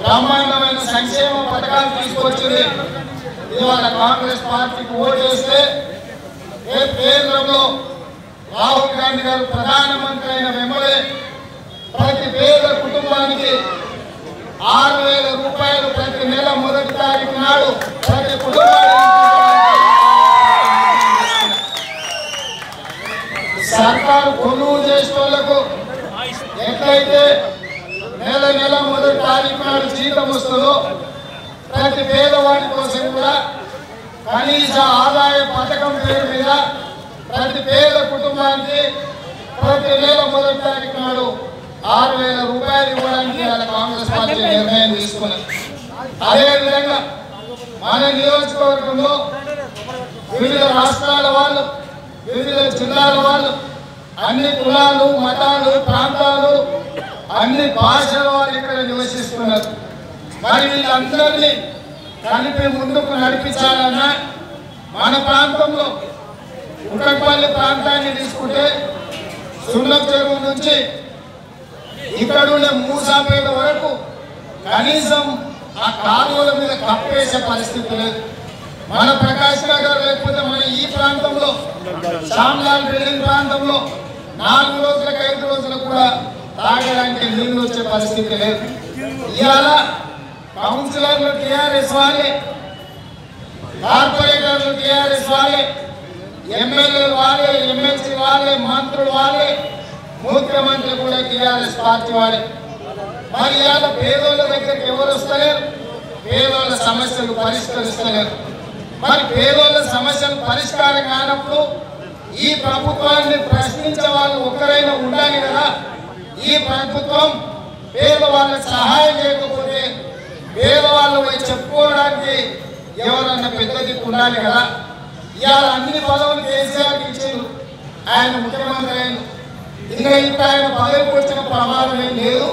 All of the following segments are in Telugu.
బ్రహ్మాండమైన సంక్షేమ పథకాలు తీసుకొచ్చింది. ఇవాళ కాంగ్రెస్ పార్టీకి ఓటేస్తే రేపు కేంద్రంలో రాహుల్ గాంధీ గారు ప్రధానమంత్రి అయిన వెంబడే ప్రతి పేద కుటుంబానికి ఆరు వేల రూపాయలు ప్రతి నెల మొదటి తారీఖు నాడు ప్రతి కుటుంబానికి సర్కారు కొనుగోలు చేసే వాళ్ళకు ఎట్లయితే నెల నెల మొదటి తారీఖు నాడు జీతం వస్తుందో ప్రతి పేదవాడి కోసం కూడా కనీస ఆదాయ పథకం పేరు మీద ప్రతి పేద కుటుంబానికి ప్రతి నెల మొదటి తారీఖు నాడు ఆరు వేల రూపాయలు ఇవ్వడానికి కాంగ్రెస్ పార్టీ నిర్ణయం తీసుకున్నది. అదేవిధంగా మన నియోజకవర్గంలో వివిధ రాష్ట్రాల వాళ్ళు వివిధ జిల్లాల వాళ్ళు అన్ని కులాలు మతాలు అన్ని భాషల వారు ఇక్కడ నివసిస్తున్నారు. మరి వీళ్ళందరినీ కలిపి ముందుకు నడిపించాలన్నా మన ప్రాంతంలో ఉక్కడపల్లి ప్రాంతాన్ని తీసుకుంటే సున్నం చెరువు నుంచి ఇక్కడ ఉండే మూసాపేట వరకు కనీసం ఆ కాలువల మీద కప్పేసే పరిస్థితి లేదు. మన ప్రకాష్ నగర్ లేకపోతే మన ఈ ప్రాంతంలో శ్యామ్లాల్ బిల్డింగ్ ప్రాంతంలో నాలుగు రోజులకు ఐదు రోజులకు కూడా తాగడానికి నీళ్ళు వచ్చే పరిస్థితి లేదు. ఇవాళ కౌన్సిలర్లు టీఆర్ఎస్ వాళ్ళే కార్పొరేటర్లు టీఆర్ఎస్ వాళ్ళే ఎమ్మెల్యేలు వాళ్ళే ఎమ్మెల్సీ వాళ్ళే మంత్రులు వాళ్ళే ముఖ్యమంత్రి కూడా టీఆర్ఎస్ పార్టీ వాళ్ళే. మరి ఇవాళ పేదోళ్ళ దగ్గరికి ఎవరు వస్తలేరు? పేదోళ్ళ సమస్యలు పరిష్కరిస్తలేరు. మరి పేదోళ్ళ సమస్యలు పరిష్కారం కానప్పుడు ఈ ప్రభుత్వాన్ని ప్రశ్నించే వాళ్ళు ఒక్కరైనా ఉండాలి కదా? ఈ ప్రభుత్వం పేదవాళ్ళకి సహాయం చేయకపోతే పేదవాళ్ళు పోయి చెప్పుకోవడానికి ఎవరన్నా పెద్ద దిక్కు ఉండాలి కదా? ఇవాళ అన్ని పదవులు కేసీఆర్కి ఇచ్చారు ఆయన ముఖ్యమంత్రి ఆయన ఇంకా ఇంత ఆయన పదవికి వచ్చిన ప్రమాదం ఏం లేదు.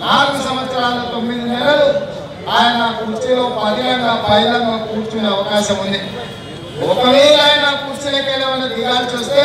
నాలుగు సంవత్సరాల తొమ్మిది నెలలు ఆయన కుర్చీలో పదిలంగా బహిరంగ కూర్చునే అవకాశం ఉంది. ఒకవేళ ఆయన కుర్చీలోకి ఏమైనా దిగాల్సి వస్తే